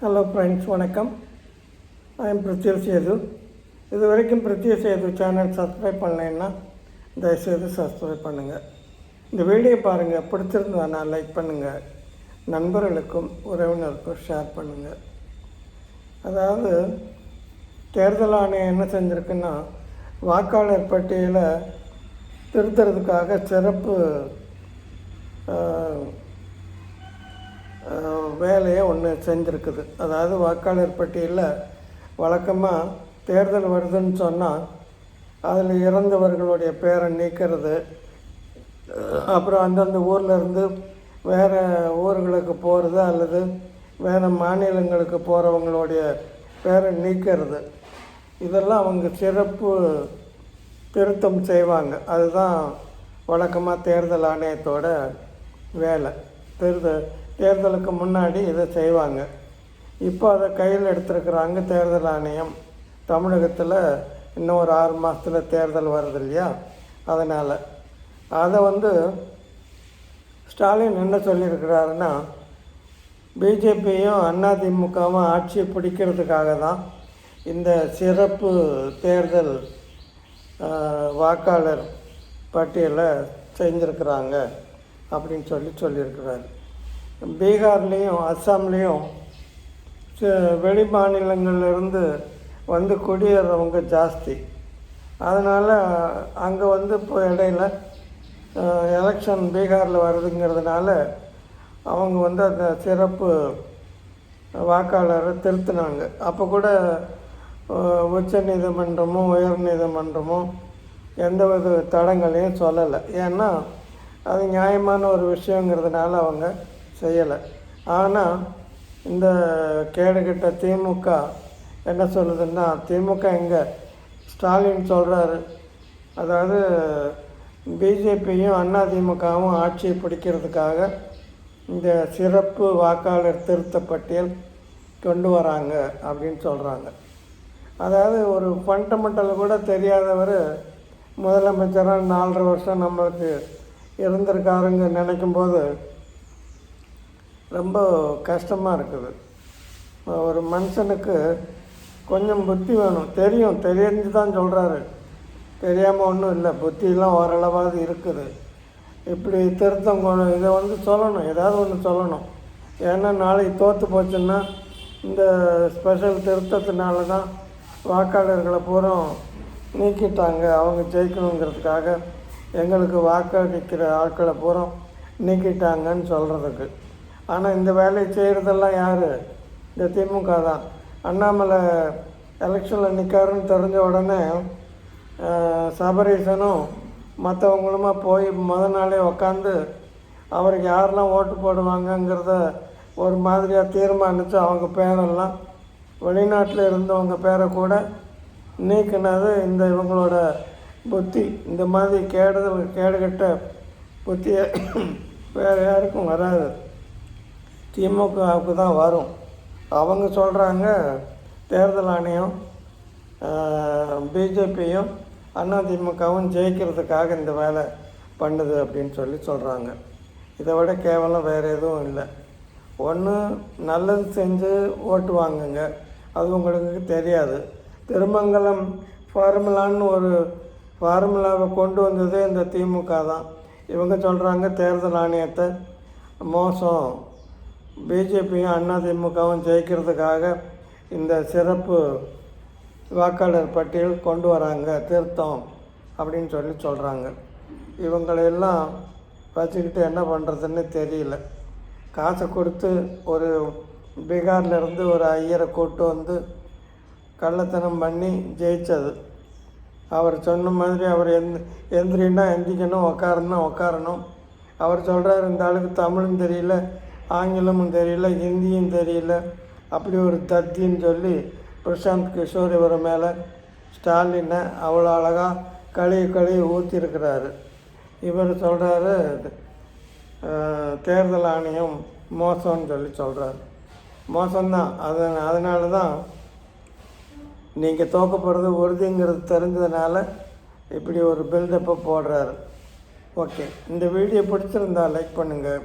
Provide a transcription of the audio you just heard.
Hello friends வணக்கம். I am Setu இது வரைக்கும் பிருத்திவ் சேது சேனல் சப்ஸ்கிரைப் பண்ணலைன்னா தயவுசெய்து சப்ஸ்கிரைப் பண்ணுங்கள் இந்த வீடியோ பாருங்கள் பிடிச்சிருந்ததுன்னா லைக் பண்ணுங்கள் நண்பர்களுக்கும் உறவினருக்கும் ஷேர் பண்ணுங்கள் அதாவது தேர்தல் ஆணையம் என்ன செஞ்சுருக்குன்னா வாக்காளர் பட்டியலை திருத்துறதுக்காக சிறப்பு வேலையை ஒன்று செஞ்சுருக்குது. அதாவது வாக்காளர் பட்டியலில் வழக்கமாக தேர்தல் வருதுன்னு சொன்னால் அதில் இறந்தவர்களுடைய பேரை நீக்கிறது. அப்புறம் அந்தந்த ஊர்லேருந்து வேறு ஊர்களுக்கு போகிறது அல்லது வேறு மாநிலங்களுக்கு போகிறவங்களுடைய பேரை நீக்கிறது. இதெல்லாம் அவங்க சிறப்பு திருத்தம் செய்வாங்க. அதுதான் வழக்கமாக தேர்தல் ஆணையத்தோட வேலை. தேர்தல் தேர்தலுக்கு முன்னாடி இதை செய்வாங்க. இப்போ அதை கையில் எடுத்திருக்கிறாங்க தேர்தல் ஆணையம். தமிழகத்தில் இன்னும் ஒரு ஆறு மாதத்தில் தேர்தல் வருது இல்லையா? அதனால் அதை வந்து ஸ்டாலின் என்ன சொல்லியிருக்கிறாருன்னா பிஜேபியும் அதிமுகவும் ஆட்சியை பிடிக்கிறதுக்காக தான் இந்த சிறப்பு தேர்தல் வாக்காளர் பட்டியலை செஞ்சுருக்கிறாங்க அப்படின்னு சொல்லி சொல்லியிருக்கிறாரு. பீகார்லேயும் அஸ்ஸாம்லேயும் வெளி மாநிலங்கள்லேருந்து வந்து குடியேறவங்க ஜாஸ்தி. அதனால் அங்கே வந்து இப்போ இடையில எலெக்ஷன் பீகாரில் வருதுங்கிறதுனால அவங்க வந்து அந்த சிறப்பு வாக்காளரை திருத்தினாங்க. அப்போ கூட உச்ச நீதிமன்றமும் உயர் நீதிமன்றமும் எந்த வித தடங்களையும் சொல்லலை. ஏன்னா அது நியாயமான ஒரு விஷயங்கிறதுனால அவங்க செய்யலை. ஆனால் இந்த கேடுகிட்ட திமுக என்ன சொல்லுதுன்னா திமுக எங்கே? ஸ்டாலின் சொல்கிறாரு அதாவது பிஜேபியும் அண்ணா திமுகவும் ஆட்சியை பிடிக்கிறதுக்காக இந்த சிறப்பு வாக்காளர் திருத்த பட்டியல் கொண்டு வராங்க அப்படின்னு சொல்கிறாங்க அதாவது ஒரு ஃபண்டமெண்டல் கூட தெரியாதவர் முதலமைச்சராக நாலரை வருஷம் நம்மளுக்கு இருந்திருக்காருங்க நினைக்கும் போது ரொம்ப கஷ்டமாக இருக்குது. ஒரு மனுஷனுக்கு கொஞ்சம் புத்தி வேணும். தெரியும் தெரிஞ்சு தான் சொல்கிறாரு தெரியாமல் ஒன்றும் இல்லை புத்தியெல்லாம் ஓரளவாக இருக்குது. இப்படி திருத்தம் கொண்டு இதை வந்து சொல்லணும் ஏதாவது ஒன்று சொல்லணும். ஏன்னா நாளைக்கு தோற்று போச்சுன்னா இந்த ஸ்பெஷல் திருத்தத்தினால தான் வாக்காளர்களை பூரா நீக்கிட்டாங்க. அவங்க ஜெயிக்கணுங்கிறதுக்காக எங்களுக்கு வாக்களிக்கிற ஆட்களை பூரா நீக்கிட்டாங்கன்னு சொல்கிறதுக்கு ஆனால் இந்த வேலையை செய்கிறதெல்லாம் யார்? இந்த திமுக தான். அண்ணாமலை எலெக்ஷனில் நிற்காருன்னு தெரிஞ்ச உடனே சபரீசனும் மற்றவங்களுமா போய் முத நாளே உக்காந்து அவருக்கு யாரெல்லாம் ஓட்டு போடுவாங்கங்கிறத ஒரு மாதிரியாக தீர்மானித்து அவங்க பேரெல்லாம் வெளிநாட்டில் இருந்தவங்க பேரை கூட நீக்கினது இந்த இவங்களோட புத்தி. இந்த மாதிரி கேடுதல் கேடுகட்ட புத்தியை வேறு யாருக்கும் வராது. திமுகவுக்கு தான் வரும். அவங்க சொல்கிறாங்க தேர்தல் ஆணையம் பிஜேபியும் அதிமுகவும் ஜெயிக்கிறதுக்காக இந்த வேலை பண்ணுது அப்படின்னு சொல்லி சொல்கிறாங்க இதை விட கேவலம் வேறு எதுவும் இல்லை. ஒன்று நல்லது செஞ்சு ஓட்டு வாங்குங்க. அது உங்களுக்கு தெரியாது. திருமங்கலம் ஃபார்முலான்னு ஒரு ஃபார்முலாவை கொண்டு வந்ததே இந்த திமுக தான். இவங்க சொல்கிறாங்க தேர்தல் ஆணையத்தை மோசம். பிஜேபியும் அண்ணா திமுகவும் ஜெயிக்கிறதுக்காக இந்த சிறப்பு வாக்காளர் பட்டியல் கொண்டு வராங்க திருத்தம் அப்படின்னு சொல்லி சொல்கிறாங்க இவங்களையெல்லாம் வச்சுக்கிட்டு என்ன பண்ணுறதுன்னு தெரியல. காசை கொடுத்து ஒரு பீகார்லேருந்து ஒரு ஐயரை கூட்டு வந்து கள்ளத்தனம் பண்ணி ஜெயித்தது அவர் சொன்ன மாதிரி அவர் எந்த எந்திரின்னா எந்திரிக்கணும் உக்காரணும்னா உக்காரணும். அவர் சொல்கிறார் இந்த ஆளுக்கு தமிழும் தெரியல. ஆங்கிலமும் தெரியல ஹிந்தியும் தெரியல. அப்படி ஒரு தத்தின்னு சொல்லி பிரசாந்த் கிஷோர் இவர் மேலே ஸ்டாலினை அவ்வளோ அழகாக கழுவி கழுவி ஊற்றிருக்கிறாரு இவர் சொல்கிறாரு தேர்தல் ஆணையம் மோசம்னு சொல்லி சொல்கிறாரு மோசம்தான். அது அதனால தான் நீங்கள் தோக்கப்படுறது உறுதிங்கிறது தெரிஞ்சதுனால இப்படி ஒரு பில்டப்பை போடுறாரு. ஓகே. இந்த வீடியோ பிடிச்சிருந்தா லைக் பண்ணுங்கள்